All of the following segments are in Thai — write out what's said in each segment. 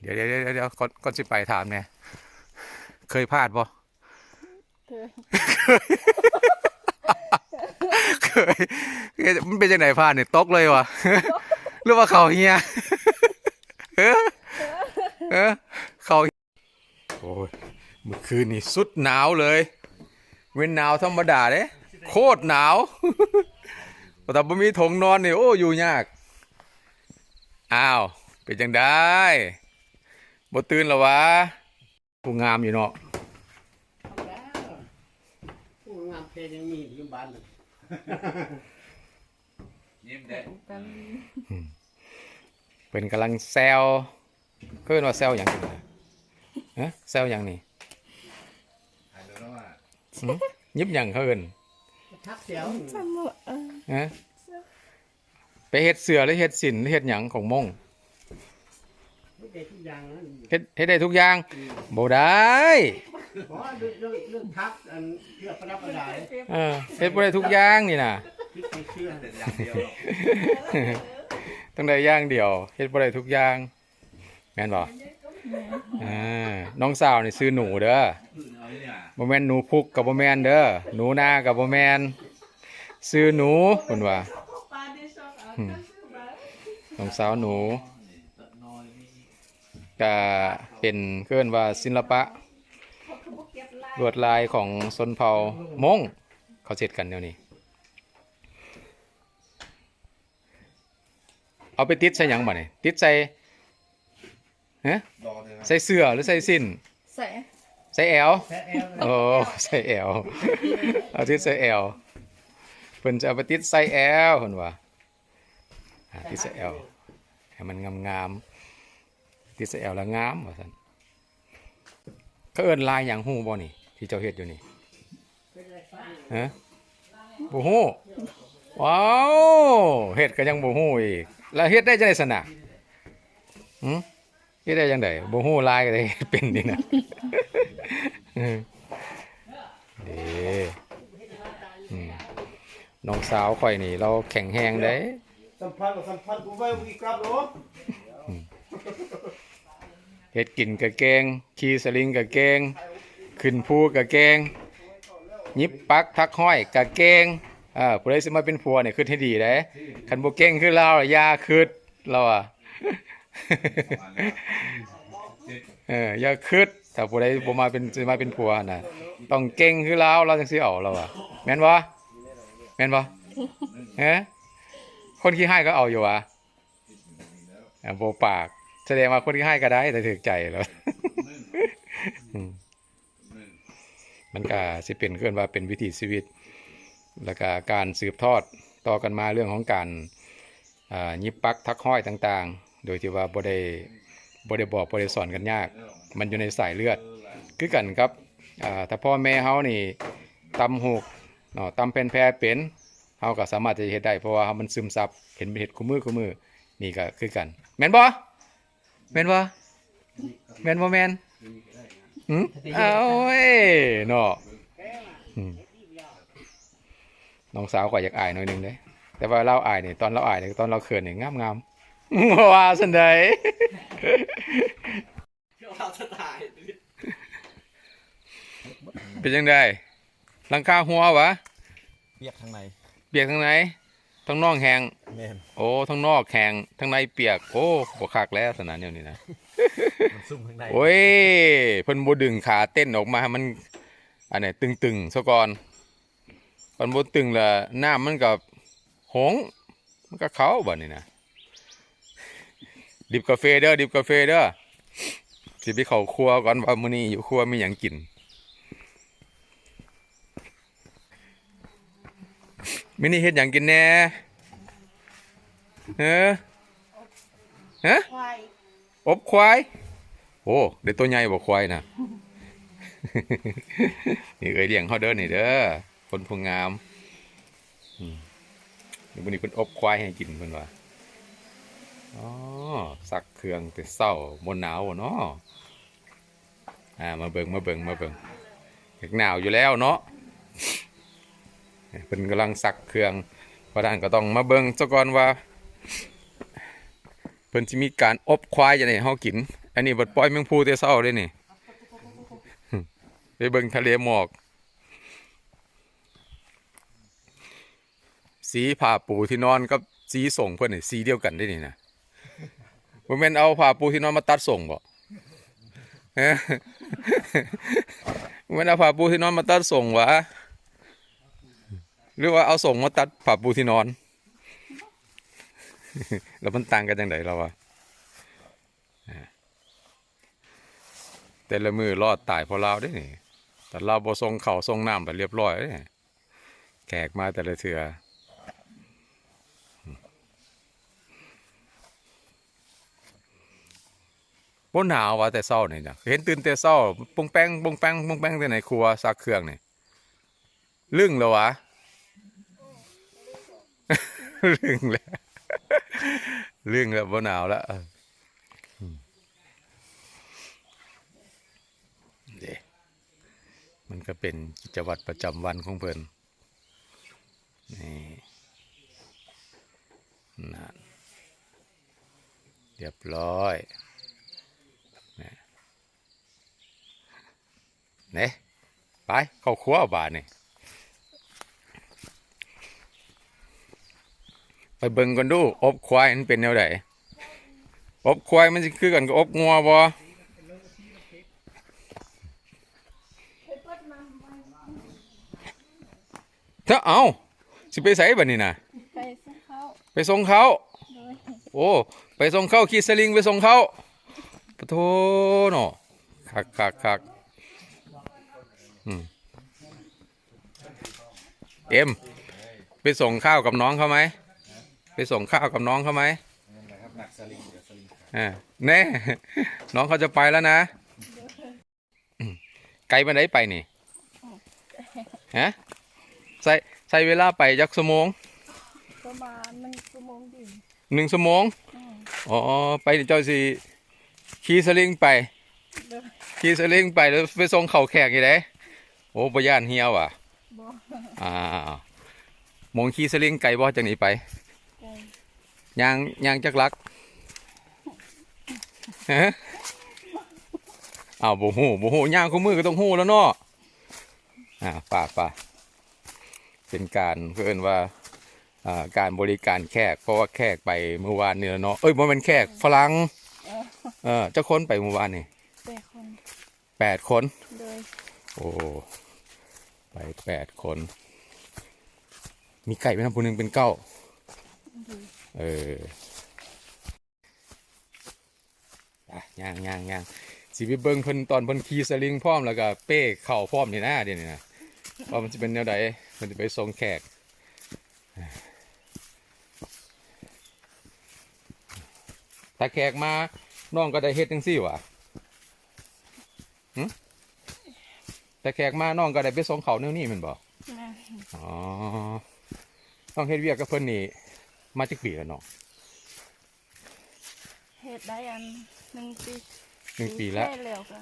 เดี๋ยวเดี๋ยวเดี๋ยวเดี๋ยวก่อนก่อนสิไปถามเนี่ยเคยพลาดบ่เคยเคยเคยมันเป็นจังไหนพลาดเนี่ยตกเลยวะหรือว่าเขาเฮียเออเออเขาโอ้ยเมื่อคืนนี่สุดหนาวเลยเว้นหนาวธรรมดาเด้โคตรหนาวแต่บ่มีถงนอนนี่โอ้อยู่ยาก อ้าว เป็นจังได้ บ่ตื่นแล้ววะผู้งามอยู่เนาะผู้งามเพลงยังมีอยู่บ้านเลยยิ้มเด็ดกันเป็นกำลังแซวเพิ่นว่าแซวหยังกันนะฮะแซวหยังนี่ถ่ายดูแล้วว่าหึยิบหยังเขาเอิ้นทักเสียวสมุเออฮะไปเฮ็ดเสือหรือเฮ็ดสินหรือเฮ็ดหยังของมง ไม่ได้ทุกอย่างนะเฮ็ดเฮ็ดได้ทุกอย่างบ่ได้เพราะว่าเรื่องเรื่องเรื่องทักอันเรื่องประดับประดาเลยเออเฮ็ดบ่ได้ทุกอย่างนี่น่ะคิดไปเชื่อเด็ดอย่างเดียวหรอกต้องได้อย่างเดียวเฮ็ดบ่ได้ทุกอย่างแม่นบ่อ่าน้องสาวนี่ซื้อหนูเด้อพื้นเอาเนี่ยบ่แม่นหนูพุกกับบ่แม่นเด้อหนูนากับบ่แม่นซื้อหนูเพิ่นว่าอืมน้องสาวหนูตัดน้อยนี่ ก็เป็นเคลื่อนว่าศิลปะลวดลายของชนเผ่ามงเขาเสร็จกันเดี๋ยวนี้ เอาไปติดใส่หยังบ่เนี่ยติดใส่ฮะรอเลยนะใส่เสื้อหรือใส่สิ้น ใส่ใส่แอวแพ้แอลโอ้ใส่แอลเอาติดใส่แอลเพิ่นจะเอาไปติดใส่แอลเพิ่นว่าอ่าติดใส่แอลให้มันงามๆ ติดใส่แอลแล้วงามว่าซั่นเขาเอิ้นลายหยังฮู้บ่นี่ ที่เจ้าเฮ็ดอยู่นี่ฮะบ่ฮู้ว้าวเฮ็ดก็ยังบ่ฮู้อีก แล้วเฮ็ดได้จังได๋ซั่นน่ะหึเฮ็ดได้จังได๋บ่ฮู้ลายก็ได้เฮ็ดเป็นนี่นะอืมเด้อืมน้องสาวข่อยนี่ เราแข็งแรงได้สัมพันธ์กับสัมพันธ์กูไว้อีกครับหรอ เฮ็ดกินกะเกง ขี่สลิงกะเกง ขึ้นภูกะเกง ยิบปักทักห้อยกะเกงอ่าผู้ใดสิมาเป็นผัวเนี่ยคิดให้ดีเด้คันบ่เก่งคือเรายาคิดเราอะเออยาคิดถ้าผู้ใดบ่มาเป็นสิมาเป็นผัวน่ะต้องเก่งคือเราเราจังสิเอาเราอะแม่นบ่แม่นบ่ฮะคนขี้ให้ก็เอาอยู่อะอ่าบ่ปาก แสดงว่าคนที่ให้ก็ได้แต่ถึกใจแล้วอืมมันก็สิเป็นเกินว่าเป็นวิถีชีวิต แล้วก็การสืบทอดต่อกันมาเรื่องของการอ่ายิบปลักทักห้อยต่าง ๆ โดยที่ว่าบ่ได้บ่ได้บอกบ่ได้สอนกันยาก มันอยู่ในสายเลือด คือกันครับอ่าถ้าพ่อแม่เฮานี่ตำหูกเนาะตำเป็นแพรเป็นเฮาก็สามารถจะเฮ็ดได้เพราะว่ามันซึมซับเห็นเป็นเฮ็ดคู่มือคู่มือนี่ก็คือกัน แม่นบ่ แม่นบ่แม่นบ่แม่นหืมเอาเว้ยเนาะอืมน้องสาวก็อยากอายหน่อยหนึงเด้แต่ว่าเราอายนี่ตอนเราอายนี่ตอนเราเขินนี่งามๆว่าซั่นใด เราจะถ่ายเป็นยังไงหลังคาหัววะเปียกข้างใน เปียกทั้งไหน ทั้งนอกแหงแม่นโอ้ทั้งนอกแหงทั้งในเปียก โอ้บ่คักแล้วสนานเดียวนี้นะ มันซุ่มข้างในโอ้ยเพิ่นบ่ดึงขาเต้นออกมาให้มัน อันไหนตึงๆซะก่อนมันบ่ตึงและน้ำมันก็หง มันก็เข้าบัดนี้นะดิบกาแฟเด้อดิบกาแฟเด้อสิไปเข้าครัวก่อนว่ามื้อนี้อยู่ครัวมีหยังกิน มินี่เฮ็ดหยังกินแหน่เฮ้อฮะควายอบควาย โอ้เด็ดตัวใหญ่บ่ควายนะ นี่เอ้ยเลี้ยงเขาเด้อนี่เด้อคนผู้งามอืมเดี๋ยววันนี้เพิ่นอบควายให้กินเพิ่นว่าอ๋อสักเครื่องแต่เศร้าบนหนาวบ่เนาะอ่ามาเบิ่งมาเบิ่งมาเบิ่งอยากหนาวอยู่แล้วเนาะ เพิ่นกำลังสักเครื่องเพราะฉะนั้นก็ต้องมาเบิ่งซะก่อนว่า เพิ่นสิมีการอบควายจะให้เฮากิน อันนี้บัดปล่อยแมงพูแต่เศร้าเลยนี่ไปเบิ่งทะเลหมอก สีผ้าปูที่นอนกับสีส่งเพื่อนนี่สีเดียวกันได้นี่นะบ่แม่นเอาผ้าปูที่นอนมาตัดส่งบ่เอ้อบ่แม่นเอาผ้าปูที่นอนมาตัดส่งวะ หรือว่าเอาส่งมาตัดผ้าปูที่นอน แล้วมันต่างกันจังไดเราอะแต่ละมือรอดตายเพราะเราได้นี่แต่เราบ่ส่งเข่าวส่งน้ำไปเรียบร้อยเด้แขกมาแต่ละเทือบ่หนาววะแต่เช้านี่นะเห็นตื่นแต่เช้าปุ้งแป้งปุ้งแป้งปุ้งแป้งแต่ในครัวซักเครื่องนี่ลึ่งแล้ววะ ลึ่งแล้วลึ่งแล้วบ่หนาวแล้วเอออืมเด้มันก็เป็นกิจวัตรประจำวันของเพิ่นนี่นั่นเรียบร้อยเนี่ยไป เข้าครัวบาทนี่ ไปเบิ่งกันดูอบควายมันเป็นแนวไหนอบควายมันสิคือกันกับอบงัวบ่ถ้าเอาสิไปใส่บัดนี้นะไปสักเขาไปส่งเขาโดยโอ้ไปส่งเขาขี่สลิงไปส่งเขาปะโทเนาะคักคักคักอืมเอ็มไปส่งข้าวกับน้องเขาไหมไป ส่งข้าวกับน้องเขาไหมอ่าแน่ น้องเขาจะไปแล้วนะอืมไกลมาได้ไปนี่ฮะใส่ใส่เวลาไปยักชั่วโมงประมาณหนึ่งชั่วโมงดิหนึ่งชั่วโมงอืมอ๋อไปเจ้าสิขี่สลิงไปโดยขี่สลิงไปแล้วไปส่งเข่าแขกอยู่ไหนโอ้ปย่านเฮียวอะบ่อ่าหมองขี่สลิงไก่บ่จากนี้ไปไกล ยางยางจักรักฮะอ้าวบ่ฮู้บ่ฮู้ย่างคู่มือก็ต้องฮู้แล้วเนาะอ่าป่าป่าเป็นการเพื่อนว่าอ่าการบริการแขกเพราะว่าแขกไปเมื่อวานเนี่ยเนาะเอ้ยบ่แมันเป็นแขกฝรั่งเออเออเจ้าคนไปเมื่อวานนี่แต่คนแปดคนโดยโอ้ไปแปดคน มีไก่ไปทำผู้หนึ่งเป็นเก้าดี เอออะย่างย่างย่างสิไปเบิ่งเพิ่นตอนเพิ่นขี่สลิงพร้อมแล้วก็เป้เข่าพร้อมนี่นะเดี๋ยวนี้นะว่ามันจะเป็นแนวใดมันจะไปส่งแขกถ้าแขกมาน้องก็ได้เฮ็ดจังซี่หวะหึแต่แขกมาน้องก็ได้ไปส่งเขาแนวนี้แมันบ่แม่อ๋อ ต้องเฮ็ดเวียกกับเพิ่นนี่ มาจักปีแล้วเนาะเฮ็ดได้อันหนึ่งปีหนึ่งปีแล้วใช่แล้วก็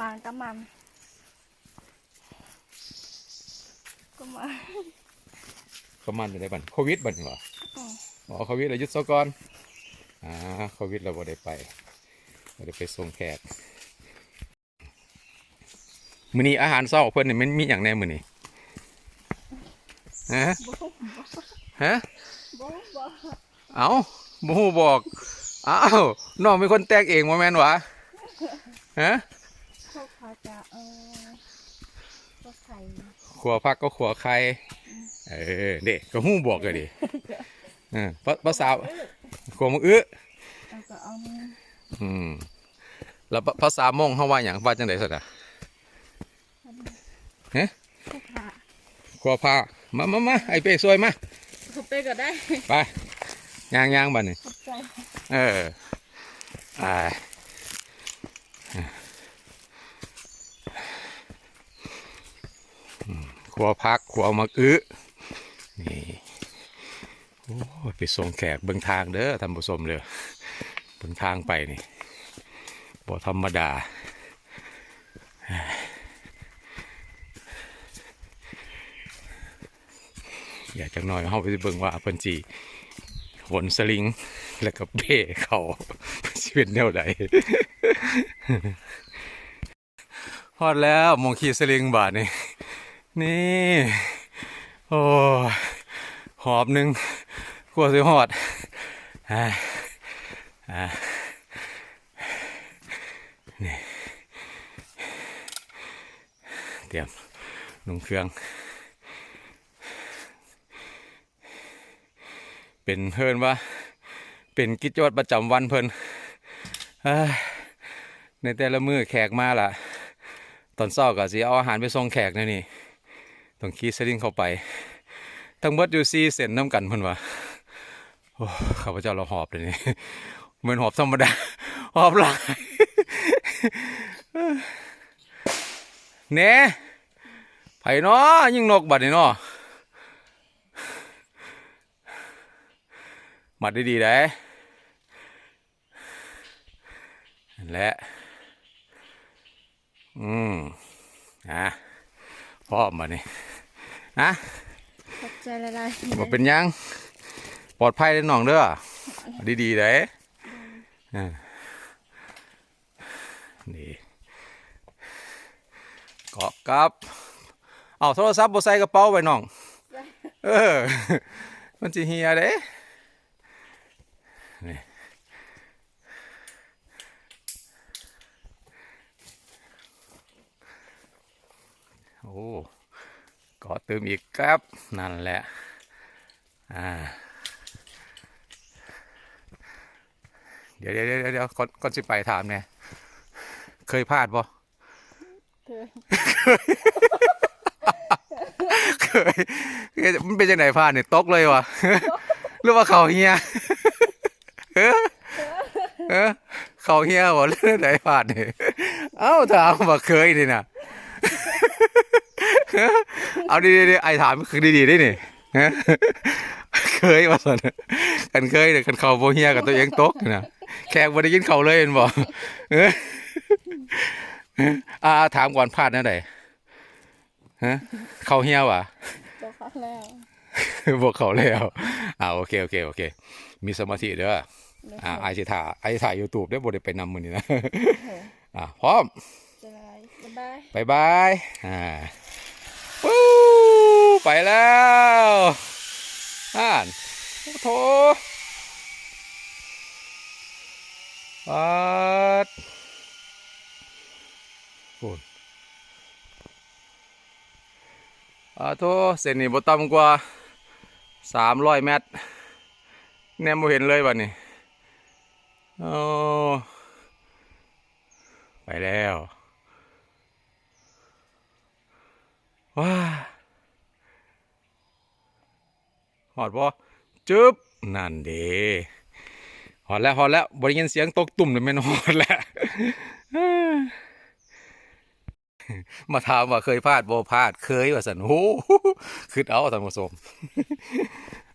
มันก็มันก็มาประมาณจะได้บัดโควิดบัดนี่หรออืมอ๋อโควิดเราหยุดซะก่อนอ่าโควิดเราบ่ได้ไปบ่ได้ไปส่งแขกมื้อนี้อาหารเช้าเพิ่นนี่มันมีหยังแหน่มื้อนี้ฮะบ่บ่ฮะบ่บ่ เอ้าบ่ฮู้บอกอ้าวน้องเป็นคนแตกเองบ่แม่นหวะฮะพวกเขาจะเออพวกไข่ขัวผักก็ขัวไข่เออเด็กก็ฮู้บอกก็ดิเออภาภาษาขัวมึงอื้อแล้วก็เอาอืมแล้วภาภาษามงเขาว่าอย่างว่าจังไดสักอะพวกผ่าขวผ้ามามามาไอเป้ซวยมา ทุบไปก็ได้ไปย่างย่างบัดนี่ขอบใจเอออ่าขัวพักขัวมักอื้อนี่โอ้ไปส่งแขกเบิ่งทางเด้อท่านผู้ชมเลยเบิ่งทางไปนี่บ่ธรรมดา อยากจักหน่อยเฮาไปเบิ่งว่าเพิ่นสิหนสลิง แล้วก็เบ้เขาชีวิตแนวใดฮอดแล้วมองขี่สลิงบาทนี่นี่ โอ้หอบหนึ่งกลัวสิหอดอ่าอ่านี่เตรียมนุ่งเครื่อง เป็นเพิ่นว่า เป็นกิจวัตรประจำวันเพิ่นในแต่ละมือแขกมาล่ะ ตอนเช้าก็สิเอาอาหารไปส่งแขกนี่นี่ต้องขี่สลิงเข้าไป ทั้งหมดอยู่ซีเส้นน้ำกันเพิ่นว่าโอ้ข้าพเจ้าเราหอบเลยนี่เหมือนหอบธรรมดาหอบหลายเน่ไผเนาะยิงนกบัดนี่นาะ มัดดีๆได้นั่นแหละอืมอะพร้อมมานี่นะขอบใจละลายบ่เป็นหยัง ปลอดภัยเลยน้องเด้อดีๆเด้อ่านี่เกาะกับเอาโทรศัพท์บ่ใส่กระเป๋าไว้น้อง เออ มันสิเฮียเด้ นี่โอ้เกาะเติมอีกครับ นั่นแหละ อ่า เดี๋ยวเดี๋ยวเดี๋ยวเดี๋ยวก่อนก่อนสิไปถามเนี่ย เคยพลาดบ่เธอเคย เคย มันเป็นจังไหนพลาดเนี่ยตกเลยวะหรือว่าเขาเฮีย เออเออเขาเฮียบ่หรือไหนพลาดเนี่ยเอ้าถามว่าเคยนี่นะเอาดีๆๆไอ้ถามคือดีๆได้นี่ฮะเคยว่าสันกันเคยเนี่ยกันเขาโบเฮียกับตัวเองตกนะแขกบ่ได้ยินเขาเลยเห็นบ่เอออ่าถามก่อนพลาดนะไดฮะเขาเฮียวะตัวเขาแล้วบอกเขาแล้วอ่าโอเคโอเคโอเค มีสมาธิเด้อ อ่าไอสิถ่ายไอสิถ่ายยูทูบได้อบ่ได้ไปนำมือนี่นะอ่าพร้อมจะละลายบ๊ายบายบายบายอ่าปู้ไปแล้วอ่านโอ้โถปัดโอ้ยอ่าโถเส้นนี้บ่ต่ำกว่าสามร้อยเมตรแนมบ่เห็นเลยบัดนี้ โอ้ไปแล้วว้าหอดบ่จึ๊บนั่นเด้หอดแล้วหอดแล้วบริยินเสียงตกตุ่มเลยแม่นหอดแล้วมาถามว่าเคยพลาดบ่พลาดเคยว่าสันโอ้คือเอาท่านผู้ชม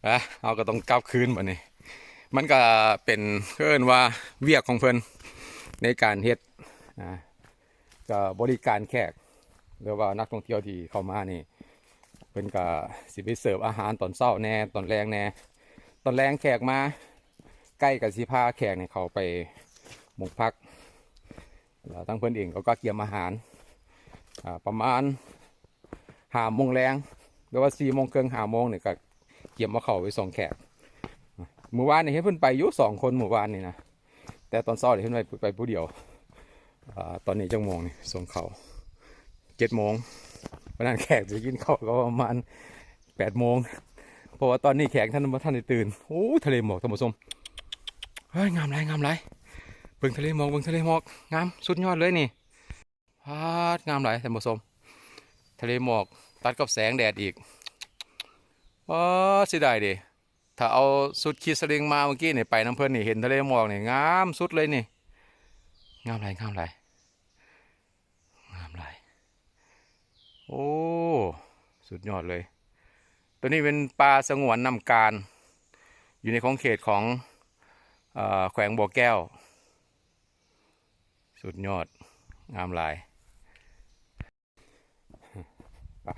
อะเอาก็ต้องกลับคืนบัดนี้ มันก็เป็นเอิ้นว่าเวียกของเพิ่อนในการเฮ็ดก็บริการแขกหรือว่านักท่องเที่ยวที่เข้ามานี่เป็นก็สิไปเสิร์ฟอาหารตอนเช้าแน่ตอนแรงแน่ตอนแรงแขกมาใกล้กับสิพาแขกเนี่ยเขาไปหมกพักแล้วทั้งเพื่อนเองเขาก็เกียมอาหารประมาณหาโมงแรงหรือว่าสี่โมงครึ่งหาโมงเนี่ยก็เกียมมาเขาไปส่งแขก หมู่บ้านนี่ให้เพิ่นไปอยู่สองคนหมู่บ้านนี่นะแต่ตอนเช้าเนี่ยเพิ่นไปไปผู้เดียวอตอนนี้จังโมงนี่ส่งเขาเจ็ดโมงวันนั้นแขกจะกินข้าวก็ประมาณแปดโมงเพราะว่าตอนนี้แขกท่านมาท่านได้ตื่นโอ้ทะเลหมอกท่านผู้ชมเฮ้ยงามไร งามไรเบิ่งทะเลหมอกเบิ่งทะเลหมอกงามสุดยอดเลยนี่พาดงามไรท่านผู้ชมทะเลหมอกตัดกับแสงแดดอีกว้าเสิได้ดิ ถ้าเอาสุดคีสลิงมาเมื่อกี้นี่ไปน้ำเพลินนี่เห็นทะเลหมอกนี่งามสุดเลยนี่งามไร งามไร งามไร โอ้ สุดยอดเลย ตัวนี้เป็นปลาสงวนนำการ อยู่ในของเขตของอแขวงบ่อแก้ว สุดยอด งามหลาย ไป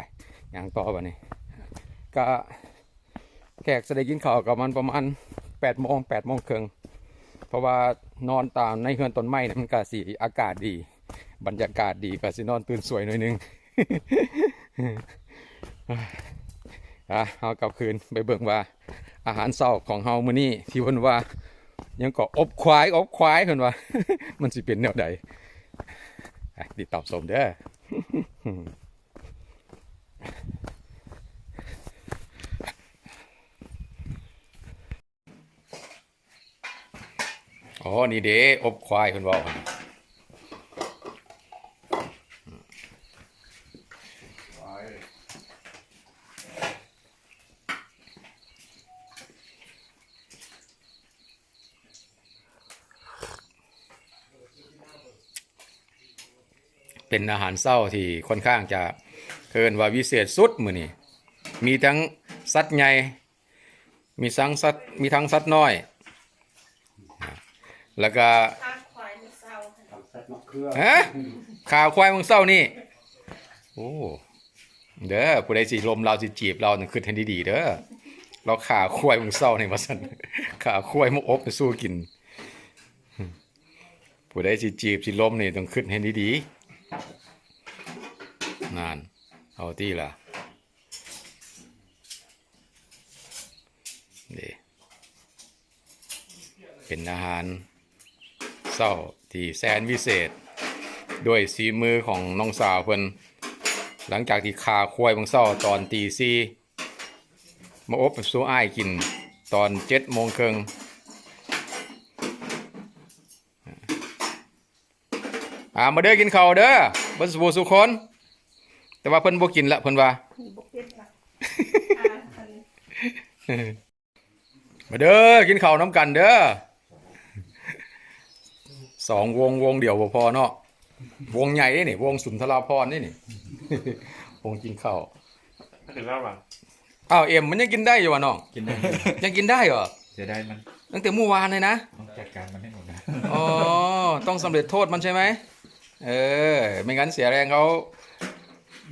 ย่างต่อไปนี่ก็ แขกจะได้กินข้าวกับมันประมาณแปดโมงแปดโมงครึ่งเพราะว่านอนตามในเฮือนต้นไม้นะมันก็สีอากาศดี บรรยากาศดีก็สินอนตื่นสวยหน่อยนึงอะเอากลับคืนไปเบิ่งว่า อาหารเช้าของเฮามื้อนี้ที่เพิ่นว่า ยังก็อบควายอบควายเพิ่นว่า มันสิเป็นแนวใดอะติดตามชมเด้อ นี่เด้อบควายเพิ่นเว่าหั่นเป็นอาหารเศร้าที่ค่อนข้างจะเคินว่าวิเศษสุดมือนี้มีทั้งสัตว์ใหญ่ มีทั้งสัตว์มีทั้งสัตว์น้อย แล้วก็ข้างควายมือเศร้าค่ะทำสัตว์มะเขือฮะข่าวควายมึงเศร้านี่ โอ้เด้อผู้ใดสิลมเราสิจีบเราต้องคิดให้ดีๆเด้อเราขาควายมึงเศร้าในว่าซั่นขาควายมึงอบไปสู้กินผู้ใดสิจีบสิลมนี่ต้องคิดให้ดีๆนานเอาที่ล่ะนี่เป็นอาหาร เศร้าที่แสนวิเศษ ด้วยสีมือของน้องสาวเพิ่นหลังจากที่ขาควายบางเศร้าตอนตีซีมาอบสู้อ้ายกินตอนเจ็ดโมงครึ่งอ่ามาเด้อกินข้าวเด้อเบิ่สุบสุคน แต่ว่าเพิ่นบ่กินละเพิ่นว่าบกเป็นละอ่าอันนี้มาเด้อกินข้าวน้ำกันเด้อ สองวงวงเดียวบ่พอเนาะวงใหญ่นี่วงสุนทราพรนี่นี่ วงกินข้าวถึงแล้วป่ะอ้าวเอ็มมันยังกินได้อยู่วะน้องกินได้ยังกินได้เหรอจะได้มันตั้งแต่เมื่อวานเลยนะต้องจัดการมันให้หมดนะอ๋อต้องสำเร็จโทษมันใช่ไหมเออ ไม่งั้นเสียแรงเขา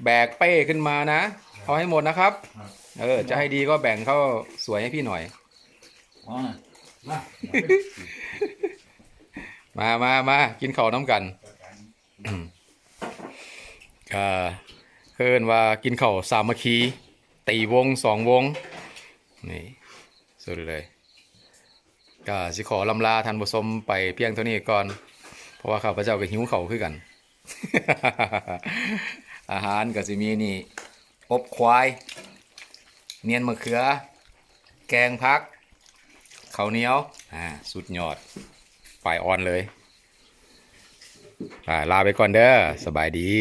แบกเป้ขึ้นมานะเอาให้หมดนะครับ เออ จะให้ดีก็แบ่งเขาสวยให้พี่หน่อยอ๋อ มามามามากินข้าวน้ำกันอืมก็เคินว่ากินข้าวสามัคคีตีวงสองวง นี่สุดเลยก็สิขอลำลาท่านผู้ชมไปเพียงเท่านี้ก่อน เพราะว่าข้าพเจ้าก็หิวเขาวคือกัน อาหารก็สิมีนี่อบควาย เนียนมะเขือ แกงพักข้าวเหนียวอ่าสุดยอด ฝ่ายออนเลยลาไปก่อนเด้อสบายดี